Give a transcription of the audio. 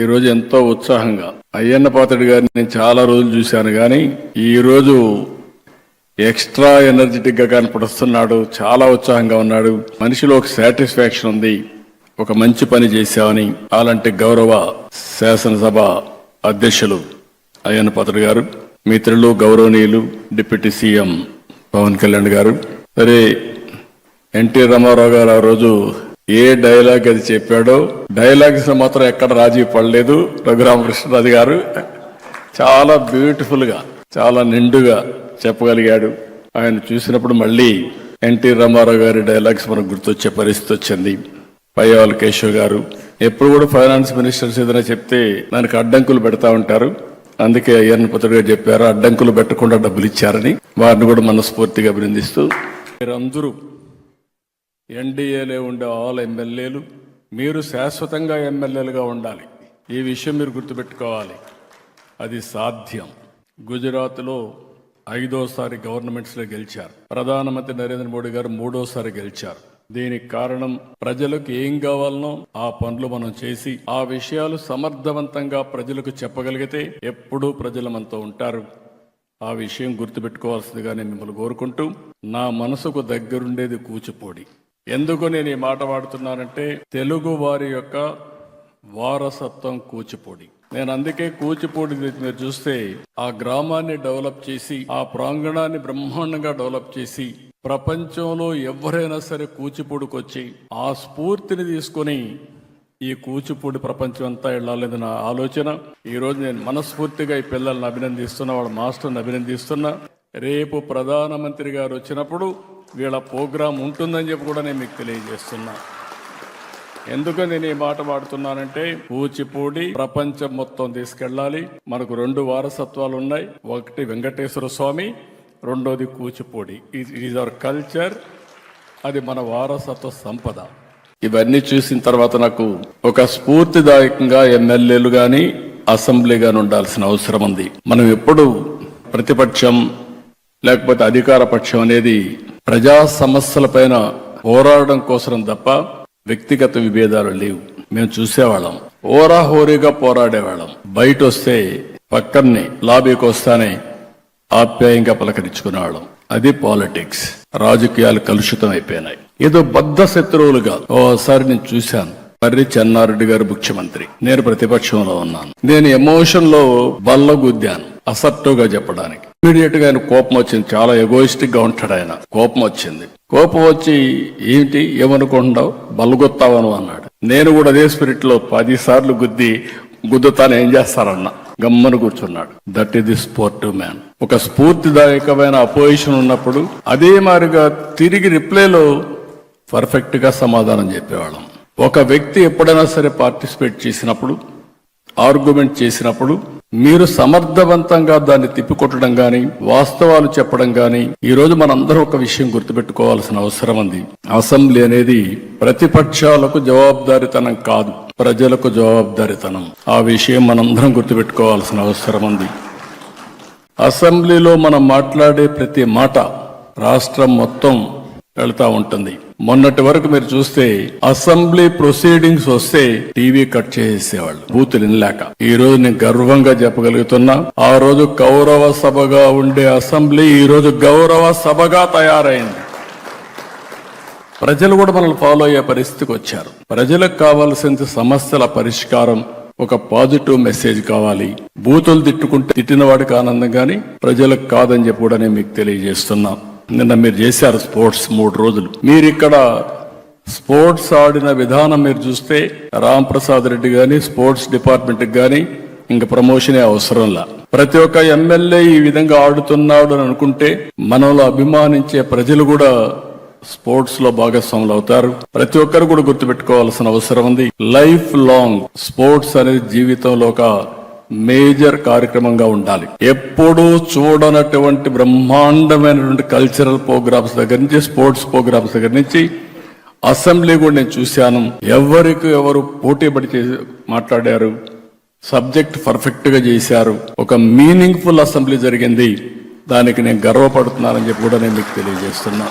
ఈ రోజు ఎంతో ఉత్సాహంగా. అయ్యన్న పాత్రుడి గారిని నేను చాలా రోజులు చూశాను కానీ ఈ రోజు ఎక్స్ట్రా ఎనర్జెటిక్గా కనపడుస్తున్నాడు చాలా ఉత్సాహంగా ఉన్నాడు. మనిషిలో ఒక సాటిస్ఫాక్షన్ ఉంది. ఒక మంచి పని చేశామని అలాంటి గౌరవ శాసనసభ అధ్యక్షులు అయ్యన్న పాత్రుడు గారు మిత్రులు గౌరవనీయులు డిప్యూటీ సీఎం పవన్ కళ్యాణ్ గారు. సరే ఎన్టీ రామారావు గారు ఆ రోజు ఏ డైలాగ్ అది చెప్పాడో డైలాగ్స్ మాత్రం ఎక్కడ రాజీ పడలేదు. రఘురామకృష్ణరాజు గారు చాలా బ్యూటిఫుల్గా చాలా నిండుగా చెప్పగలిగాడు. ఆయన చూసినప్పుడు మళ్ళీ ఎన్టీ రామారావు గారి డైలాగ్స్ మనకు గుర్తొచ్చే పరిస్థితి వచ్చింది. పయ్యవాల కేశవ్ గారు ఎప్పుడు కూడా ఫైనాన్స్ మినిస్టర్స్ ఏదైనా చెప్తే దానికి అడ్డంకులు పెడతా ఉంటారు. అందుకే అయ్యన్న పుత్రుడు గారు చెప్పారు అడ్డంకులు పెట్టకుండా డబ్బులు ఇచ్చారని. వారిని కూడా మనస్ఫూర్తిగా అభినందిస్తూ మీరందరూ ఎన్డీఏలో ఉండే ఆల్ ఎమ్మెల్యేలు మీరు శాశ్వతంగా ఎమ్మెల్యేలుగా ఉండాలి. ఈ విషయం మీరు గుర్తుపెట్టుకోవాలి. అది సాధ్యం. గుజరాత్లో ఐదోసారి గవర్నమెంట్స్లో గెలిచారు. ప్రధానమంత్రి నరేంద్ర మోడీ గారు మూడోసారి గెలిచారు. దీనికి కారణం ప్రజలకు ఏం కావాలనో ఆ పనులు మనం చేసి ఆ విషయాలు సమర్థవంతంగా ప్రజలకు చెప్పగలిగితే ఎప్పుడూ ప్రజలు మనతో ఉంటారు. ఆ విషయం గుర్తుపెట్టుకోవాల్సిందిగా నేను మిమ్మల్ని కోరుకుంటూ నా మనసుకు దగ్గరుండేది కూచిపూడి. ఎందుకు నేను ఈ మాట వాడుతున్నానంటే తెలుగు వారి యొక్క వారసత్వం కూచిపూడి. నేను అందుకే కూచిపూడి మీరు చూస్తే ఆ గ్రామాన్ని డెవలప్ చేసి ఆ ప్రాంగణాన్ని బ్రహ్మాండంగా డెవలప్ చేసి ప్రపంచంలో ఎవరైనా సరే కూచిపూడికి వచ్చి ఆ స్ఫూర్తిని తీసుకొని ఈ కూచిపూడి ప్రపంచం అంతా వెళ్ళాలనేది నా ఆలోచన. ఈరోజు నేను మనస్ఫూర్తిగా ఈ పిల్లల్ని అభినందిస్తున్నా వాళ్ళ మాస్టర్ని అభినందిస్తున్నా. రేపు ప్రధానమంత్రి గారు వచ్చినప్పుడు వీళ్ళ ప్రోగ్రాం ఉంటుందని చెప్పి కూడా నేను మీకు తెలియజేస్తున్నా. ఎందుకని నేను ఈ మాట వాడుతున్నానంటే కూచిపూడి ప్రపంచం మొత్తం తీసుకెళ్ళాలి. మనకు రెండు వారసత్వాలు ఉన్నాయి. ఒకటి వెంకటేశ్వర స్వామి రెండోది కూచిపూడి. ఈజ్ అవర్ కల్చర్ అది మన వారసత్వ సంపద. ఇవన్నీ చూసిన తర్వాత నాకు ఒక స్ఫూర్తిదాయకంగా ఎమ్మెల్యేలు గాని అసెంబ్లీ గాని ఉండాల్సిన అవసరం ఉంది. మనం ఎప్పుడు ప్రతిపక్షం లేకపోతే అధికార పక్షం అనేది ప్రజా సమస్యలపైన పోరాడడం కోసం తప్ప వ్యక్తిగత విభేదాలు లేవు. మేము చూసేవాళ్ళం. ఓరాహోరీగా పోరాడేవాళ్ళం. బయట వస్తే పక్కనే లాబీకి వస్తానే ఆప్యాయంగా పలకరించుకునేవాళ్ళం. అది పాలిటిక్స్. రాజకీయాలు కలుషితం అయిపోయినాయి. ఏదో బద్ధ శత్రువులుగా ఓసారి నేను చూశాను. మర్రి చెన్నారెడ్డి గారు ముఖ్యమంత్రి. నేను ప్రతిపక్షంలో ఉన్నాను. నేను ఎమోషన్లో బల్ల గుద్దాను. అసర్టివ్గా చెప్పడానికి. ఇమీడియట్గా ఆయన కోపం వచ్చింది. చాలా ఎగోయిస్టిక్గా ఉంటాడు ఆయన. కోపం వచ్చింది. కోపం వచ్చి ఏంటి ఏమనుకుంటున్నావు? బలగొత్తావను అన్నాడు. నేను కూడా అదే స్పిరిట్లో పది సార్లు గుద్ది గుద్దుతాను ఏం చేస్తారన్నా గమ్మను కూర్చున్నాడు. దట్ ఇది ది స్పోర్టివ్ మ్యాన్ ఒక స్ఫూర్తిదాయకమైన అపోజిషన్ ఉన్నప్పుడు అదే మారిగా తిరిగి రిప్లైలో పర్ఫెక్ట్గా సమాధానం చెప్పేవాళ్ళం. ఒక వ్యక్తి ఎప్పుడైనా సరే పార్టిసిపేట్ చేసినప్పుడు ఆర్గ్యుమెంట్ చేసినప్పుడు మీరు సమర్థవంతంగా దాన్ని తిప్పికొట్టడం గాని వాస్తవాలు చెప్పడం గాని ఈ రోజు మనందరం ఒక విషయం గుర్తుపెట్టుకోవాల్సిన అవసరం ఉంది. అసెంబ్లీ అనేది ప్రతిపక్షాలకు జవాబుదారితనం కాదు ప్రజలకు జవాబుదారితనం. ఆ విషయం మనందరం గుర్తుపెట్టుకోవాల్సిన అవసరం ఉంది. అసెంబ్లీలో మనం మాట్లాడే ప్రతి మాట రాష్ట్రం మొత్తం వెళ్తూ ఉంటుంది. మొన్నటి వరకు మీరు చూస్తే అసెంబ్లీ ప్రొసీడింగ్స్ వస్తే టీవీ కట్ చేసేవాళ్ళు బూతులు వినలేక. ఈ రోజు నేను గర్వంగా చెప్పగలుగుతున్నా ఆ రోజు గౌరవ సభగా ఉండే అసెంబ్లీ ఈ రోజు గౌరవ సభగా తయారైంది. ప్రజలు కూడా మనల్ని ఫాలో అయ్యే పరిస్థితికి వచ్చారు. ప్రజలకు కావాల్సిన సమస్యల పరిష్కారం ఒక పాజిటివ్ మెసేజ్ కావాలి. బూతులు తిట్టుకుంటే తిట్టిన వాడికి ఆనందం కానీ ప్రజలకు కాదని చెప్పి కూడా నేను మీకు తెలియజేస్తున్నాను నిన్న మీరు చేశారు స్పోర్ట్స్ మూడు రోజులు. మీరు ఇక్కడ స్పోర్ట్స్ ఆడిన విధానం మీరు చూస్తే రామ్ ప్రసాద్ రెడ్డి గాని స్పోర్ట్స్ డిపార్ట్మెంట్ గాని ఇంకా ప్రమోషనే అవసరంలా ప్రతి ఒక్క ఎమ్మెల్యే ఈ విధంగా ఆడుతున్నాడు అని అనుకుంటే మనలో అభిమానించే ప్రజలు కూడా స్పోర్ట్స్లో భాగస్వాములు అవుతారు. ప్రతి ఒక్కరు కూడా గుర్తుపెట్టుకోవాల్సిన అవసరం ఉంది. లైఫ్ లాంగ్ స్పోర్ట్స్ అనేది జీవితంలో ఒక మేజర్ కార్యక్రమంగా ఉండాలి. ఎప్పుడూ చూడనటువంటి బ్రహ్మాండమైనటువంటి కల్చరల్ ప్రోగ్రామ్స్ దగ్గర నుంచి స్పోర్ట్స్ ప్రోగ్రామ్స్ దగ్గర నుంచి అసెంబ్లీ కూడా నేను చూశాను. ఎవరికి ఎవరు పోటీ పడి చేసి మాట్లాడారు సబ్జెక్ట్ పర్ఫెక్ట్గా చేశారు ఒక మీనింగ్ఫుల్ అసెంబ్లీ జరిగింది దానికి నేను గర్వపడుతున్నానని చెప్పి కూడా నేను మీకు తెలియజేస్తున్నా.